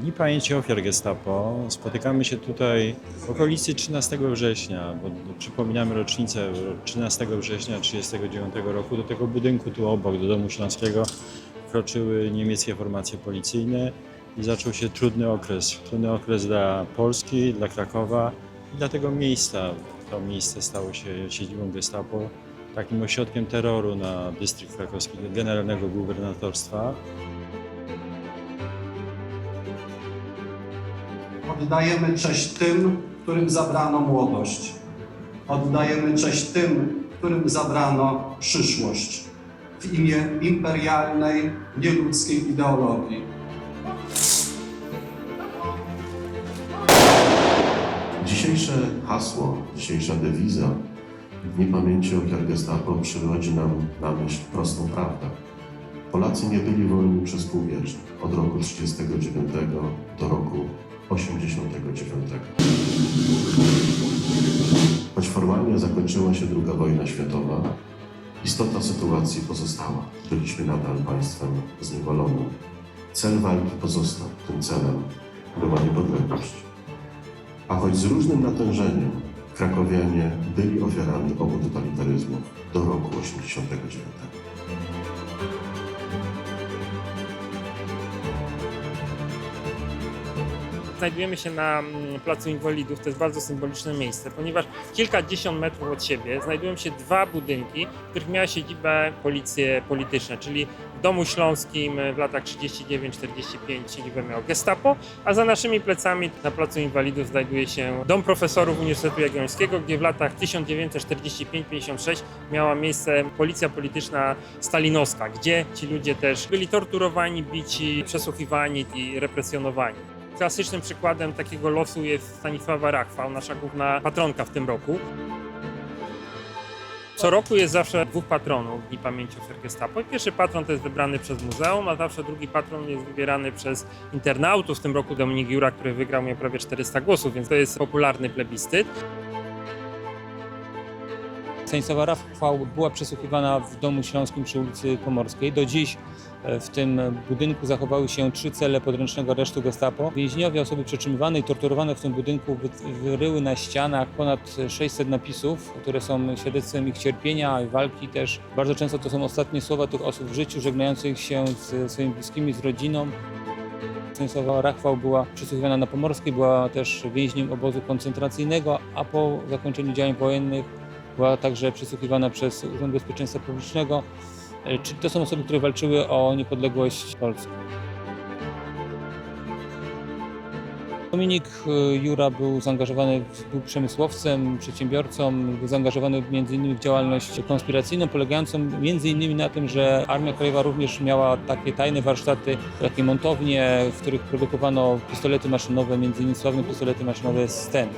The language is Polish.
Dni Pamięci Ofiar Gestapo. Spotykamy się tutaj w okolicy 13 września, bo przypominamy rocznicę 13 września 1939 roku. Do tego budynku tu obok, do Domu Śląskiego, wkroczyły niemieckie formacje policyjne i zaczął się trudny okres. Trudny okres dla Polski, dla Krakowa i dla tego miejsca. To miejsce stało się siedzibą Gestapo, takim ośrodkiem terroru na dystrykt krakowski generalnego gubernatorstwa. Oddajemy cześć tym, którym zabrano młodość. Oddajemy cześć tym, którym zabrano przyszłość. W imię imperialnej, nieludzkiej ideologii. Dzisiejsze hasło, dzisiejsza dewiza Dni Pamięci Ofiar Gestapo przywodzi nam na myśl prostą prawdę. Polacy nie byli wolni przez pół od roku 39 do roku 89. Choć formalnie zakończyła się II wojna światowa, istota sytuacji pozostała. Byliśmy nadal państwem zniewolonym. Cel walki pozostał. Tym celem była niepodległość. A choć z różnym natężeniem krakowianie byli ofiarami obu totalitaryzmów do roku 89. Znajdujemy się na mm, Placu Inwalidów, to jest bardzo symboliczne miejsce, ponieważ kilkadziesiąt metrów od siebie znajdują się dwa budynki, w których miała siedzibę policje polityczne, czyli w Domu Śląskim w latach 39-45 siedzibę miał Gestapo, a za naszymi plecami na Placu Inwalidów znajduje się Dom Profesorów Uniwersytetu Jagiellońskiego, gdzie w latach 1945-56 miała miejsce policja polityczna stalinowska, gdzie ci ludzie też byli torturowani, bici, przesłuchiwani i represjonowani. Klasycznym przykładem takiego losu jest Stanisława Rachwał, nasza główna patronka w tym roku. Co roku jest zawsze dwóch patronów Dni Pamięci Ofiar Gestapo. Pierwszy patron to jest wybrany przez muzeum, a zawsze drugi patron jest wybierany przez internautów. W tym roku Dominik Jura, który wygrał, miał prawie 400 głosów, więc to jest popularny plebiscyt. Stanisława Rafał była przesłuchiwana w Domu Śląskim przy ulicy Pomorskiej. Do dziś e, w tym budynku zachowały się trzy cele podręcznego aresztu Gestapo. Więźniowie, osoby przetrzymywane i torturowane w tym budynku wy- wyryły na ścianach ponad 600 napisów, które są świadectwem ich cierpienia i walki też. Bardzo często to są ostatnie słowa tych osób w życiu, żegnających się z swoimi bliskimi, z rodziną. Stanisława Rachwał była przesłuchiwana na Pomorskiej, była też więźniem obozu koncentracyjnego, a po zakończeniu działań wojennych była także przesłuchiwana przez Urząd Bezpieczeństwa Publicznego. E, Czyli to są osoby, które walczyły o niepodległość Polski. Dominik e, Jura był zaangażowany, był przemysłowcem, przedsiębiorcą, był zaangażowany m.in. w działalność konspiracyjną, polegającą m.in. na tym, że Armia Krajowa również miała takie tajne warsztaty, takie montownie, w których produkowano pistolety maszynowe, m.in. sławne pistolety maszynowe Sten.